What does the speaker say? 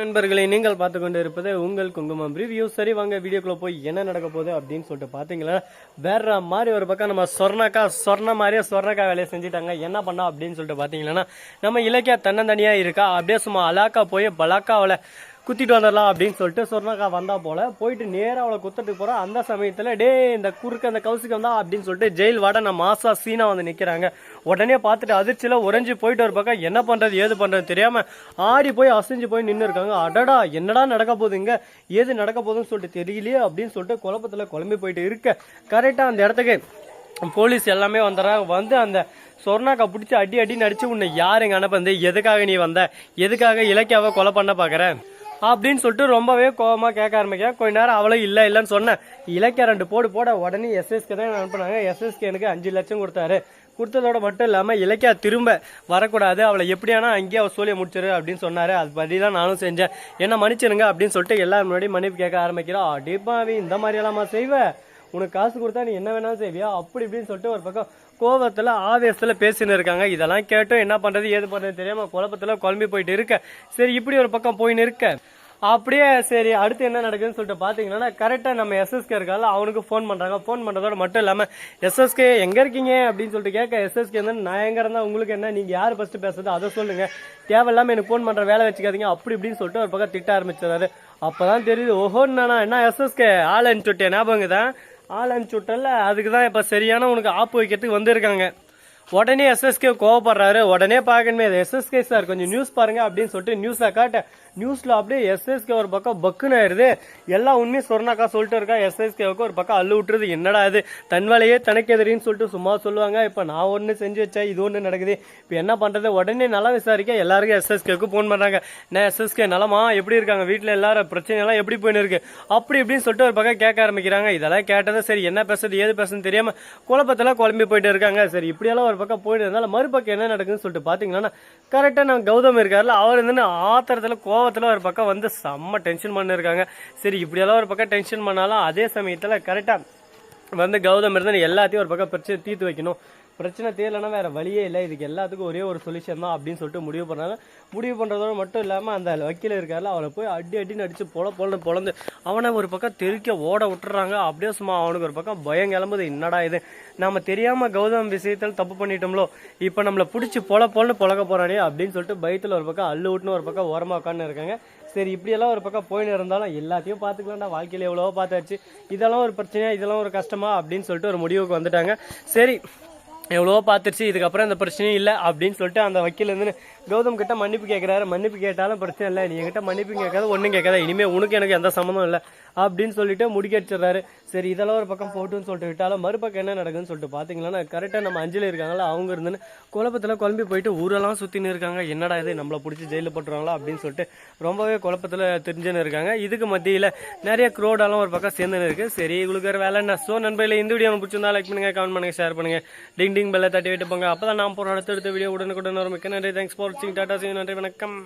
நண்பர்களை நீங்கள் பார்த்து கொண்டு இருப்பது உங்கள் குங்குமம் ரிவ்யூ சரி வாங்க வீடியோக்குள்ள போய் என்ன நடக்க போகுது அப்படின்னு சொல்லிட்டு பார்த்தீங்களா? வேற மாதிரி ஒரு பக்கம் நம்ம சொர்ணக்கா சொர்ண மாதிரியே சொர்ணக்கா வேலையை செஞ்சுட்டாங்க. என்ன பண்ணா அப்படின்னு சொல்லிட்டு பார்த்தீங்கன்னா நம்ம இலக்கியா தன்னந்தனியாக இருக்கா? அப்படியே சும்மா அலாக்கா போய் பலாக்காவில் குத்திட்டு வந்துடலாம் அப்படின்னு சொல்லிட்டு சொர்ணக்கா வந்தா போல. போயிட்டு நேராக அவளை குத்துட்டு போறா. அந்த சமயத்தில் டே இந்த குறுக்க அந்த கவுசுக்கு வந்தா அப்படின்னு சொல்லிட்டு ஜெயில் வாட நம்ம மாசா சீனா வந்து நிற்கிறாங்க உடனே பார்த்துட்டு அதிர்ச்சியில் உறைஞ்சி போயிட்டு ஒரு பக்கம் என்ன பண்ணுறது ஏது பண்ணுறது தெரியாமல் ஆடி போய் அசைஞ்சு போய் நின்று இருக்காங்க. அடடா என்னடா நடக்க போகுதுங்க ஏது நடக்க போகுதுன்னு சொல்லிட்டு தெரியலையே அப்படின்னு சொல்லிட்டு குழப்பத்தில் குழம்பி போயிட்டு இருக்க. கரெக்டாக அந்த இடத்துக்கு போலீஸ் எல்லாமே வந்துடுறாங்க. வந்து அந்த சொர்ணாக்கா பிடிச்சி அடி அடி நடிச்சு உன்னை யாருங்க அனுப்பந்து எதுக்காக நீ வந்த? எதுக்காக இலக்கியாவை கொலை பண்ண பாக்குற? அப்படின்னு சொல்லிட்டு ரொம்பவே கோபமாக கேட்க ஆரம்பிக்கேன் கொஞ்ச நேரம் அவளும் இல்லை இல்லைன்னு சொன்னேன். இலக்கிய ரெண்டு போடு போட உடனே எஸ்எஸ்கே தான் அனுப்புனாங்க எஸ்எஸ்கே எனக்கு அஞ்சு லட்சம் கொடுத்தாரு. கொடுத்ததோட மட்டும் இல்லாமல் இலக்கியா திரும்ப வரக்கூடாது. அவளை எப்படியானா அங்கேயே அவள் சூழிய முடிச்சிரு அப்படின்னு சொன்னாரு. அது படி தான் நானும் செஞ்சேன். என்ன மன்னிச்சிருங்க அப்படின்னு சொல்லிட்டு எல்லாரும் முன்னாடி மன்னிப்பு கேட்க ஆரம்பிக்கிறோம் அடிப்பாவி இந்த மாதிரி எல்லாமா உனக்கு காசு கொடுத்தா நீ என்ன வேணாலும் செய்வியா? அப்படி இப்படின்னு சொல்லிட்டு ஒரு பக்கம் கோபத்தில் ஆவேசத்தில் பேசின்னு இருக்காங்க. இதெல்லாம் கேட்டும். என்ன பண்ணுறது ஏது பண்ணுறது தெரியாமல் குழப்பத்தில் குழம்பி போயிட்டு இருக்க. சரி இப்படி ஒரு பக்கம் போயின்னு இருக்க அப்படியே சரி அடுத்து என்ன நடக்குதுன்னு சொல்லிட்டு பார்த்தீங்கன்னா கரெக்டாக நம்ம எஸ்எஸ்கே இருக்கால அவனுக்கு ஃபோன் பண்ணுறாங்க ஃபோன் பண்ணுறதோட மட்டும் இல்லாமல் எஸ்எஸ்கே எங்கே இருக்கீங்க? அப்படின்னு சொல்லிட்டு கேட்க எஸ்எஸ்கே வந்து நான் எங்கே இருந்தால் உங்களுக்கு என்ன? நீங்கள் யார் ஃபஸ்ட்டு பேசுறது? அதை சொல்லுங்கள் தேவையில்லாமல் எனக்கு ஃபோன் பண்ணுற வேலை வச்சுக்காதீங்க. அப்படி இப்படின்னு சொல்லிட்டு ஒரு பக்கம் திட்ட ஆரம்பிச்சிடாரு அப்பதான் தெரியுது ஓஹோ நானா என்ன எஸ்எஸ்கே ஆளன்னு சொல்லிட்டு ஞாபகம் தான் ஆள் அனுப்பிச்சுட்டல அதுக்கு தான் இப்போ சரியான உனக்கு ஆப்பு வைக்கிறதுக்கு வந்திருக்காங்க. உடனே எஸ்எஸ்கே கோவப்படுறாரு. உடனே பார்க்கணுமே எஸ்எஸ்கே சார் கொஞ்சம் நியூஸ் பாருங்க அப்படின்னு சொல்லிட்டு நியூஸை காட்ட நியூஸில் அப்படியே எஸ்எஸ்கே ஒரு பக்கம் பக்குன்னு ஆயிடுது எல்லா உண்மையும் சொன்னாக்கா சொல்லிட்டு இருக்கா. எஸ்எஸ்கேவுக்கு ஒரு பக்கம் அள்ளு விட்டுறது என்னடா இது? தன் வேலையே தனக்கு எதிரின்னு சொல்லிட்டு சும்மா சொல்லுவாங்க. இப்போ நான் ஒன்று செஞ்சு வச்சேன் இது ஒன்று நடக்குது. இப்போ என்ன பண்ணுறது உடனே நல்லா விசாரிக்க எல்லாருக்கும் எஸ்எஸ்கேவுக்கு ஃபோன் பண்ணுறாங்க நான் எஸ்எஸ்கே நலமா? எப்படி இருக்காங்க? வீட்டில் எல்லாரும் பிரச்சனைகள்லாம் எப்படி போயின்னு இருக்கு? அப்படி இப்படின்னு சொல்லிட்டு ஒரு பக்கம் கேட்க ஆரம்பிக்கிறாங்க. இதெல்லாம் கேட்டதை சரி என்ன பேசுறது ஏது பேசுறது தெரியாமல் குழப்பத்தில் குழம்பி போயிட்டு இருக்காங்க. சரி இப்படியெல்லாம் ஒரு பக்கம் போயிட்டு இருந்தாலும் மறுபக்கம் என்ன நடக்குதுன்னு சொல்லிட்டு பார்த்தீங்கன்னா கரெக்டாக நம்ம கௌதம் இருக்காருல்ல அவர் வந்து ஆத்திரத்துல கோவத்துல ஒரு பக்கம் வந்து செம்ம டென்ஷன் பண்ணிருக்காங்க. சரி இப்படியெல்லாம் ஒரு பக்கம் டென்ஷன் பண்ணாலும் அதே சமயத்தில் கரெக்டா வந்து கௌதம் இருந்து எல்லாத்தையும் ஒரு பக்கம் பிரச்சனை தீர்த்து வைக்கணும். பிரச்சனை தீரலைன்னா வேற வழியே இல்லை. இதுக்கு எல்லாத்துக்கும் ஒரே ஒரு சொல்யூஷன் தான் அப்படின்னு சொல்லிட்டு முடிவு பண்ணாங்க முடிவு பண்ணுறதோட மட்டும் இல்லாமல் அந்த வக்கீல் இருக்கார்ல அவனை போய் அடி அடின்னு அடிச்சு பொல பொலன்னு பொழந்து அவனை ஒரு பக்கம் தெருக்க ஓட விட்டுறாங்க. அப்படியே சும்மா அவனுக்கு ஒரு பக்கம் பயம் கிளம்புது. என்னடா இது? நம்ம தெரியாம கௌதம் விஷயத்தில் தப்பு பண்ணிட்டோம்லோ? இப்போ நம்மள பிடிச்சி பொல பொலன்னு பொழக்க போறானே அப்படின்னு சொல்லிட்டு பயத்தில் ஒரு பக்கம் அள்ளு விட்டுன்னு ஒரு பக்கம் ஓரமாக உட்காந்து இருக்காங்க. சரி இப்படியெல்லாம் ஒரு பக்கம் போயின்னு இருந்தாலும் எல்லாத்தையும் பார்த்துக்கலாம்டா. வாழ்க்கையில் எவ்வளவோ பார்த்தாச்சு. இதெல்லாம் ஒரு பிரச்சனையா இதெல்லாம் ஒரு கஷ்டமா அப்படின்னு சொல்லிட்டு ஒரு முடிவுக்கு வந்துட்டாங்க. சரி எவ்வளோ பார்த்துருச்சு இதுக்கப்புறம் இந்த பிரச்சனையும் இல்லை அப்படின்னு சொல்லிட்டு அந்த வக்கீல் வந்து கௌதம் கிட்ட மன்னிப்பு கேட்குறாரு மன்னிப்பு கேட்டாலும் பிரச்சனை இல்லை. நீ என்கிட்ட மன்னிப்பு கேட்காத ஒன்றும் கேட்காத. இனிமேல் உனக்கு எனக்கு எந்த சம்மந்தம் இல்லை அப்படின்னு சொல்லிட்டு முடிக்கடிச்சிடுறாரு. சரி இதெல்லாம் ஒரு பக்கம் போட்டுன்னு சொல்லிட்டு விட்டாலும் மறுபக்கம் என்ன நடக்குதுன்னு சொல்லிட்டு பார்த்தீங்கன்னா கரெக்டாக நம்ம அஞ்சலி இருக்காங்களா அவங்க இருந்துன்னு குழப்பத்தில் குழம்பி போயிட்டு ஊரெல்லாம் சுற்றின்னு இருக்காங்க. என்னடா இது நம்மளை பிடிச்சி ஜெயிலில் போட்டுருவாங்களா அப்படின்னு சொல்லிட்டு ரொம்பவே குழப்பத்தில் தெரிஞ்சுன்னு இருக்காங்க. இதுக்கு மத்தியில் நிறைய க்ரோடெல்லாம் ஒரு பக்கம் சேர்ந்துன்னு இருக்குது சரி இவங்களுக்கு வேறு வேலை என்ன? ஸோ நண்பர்களே இந்த வீடியோ பிடிச்சிருந்தா லைக் பண்ணுங்க கமெண்ட் பண்ணுங்க ஷேர் பண்ணுங்க. டிங் டிங் பெல்லை தட்டி விட்டு போங்க. அப்போ தான் நான் போகிற அடுத்தடுத்த வீடியோ உடனுக்குடன் வரும். மிக்க நன்றி. தேங்க்ஸ் ஃபார் வாட்சிங் டாட்டா சி நன்றி. வணக்கம்.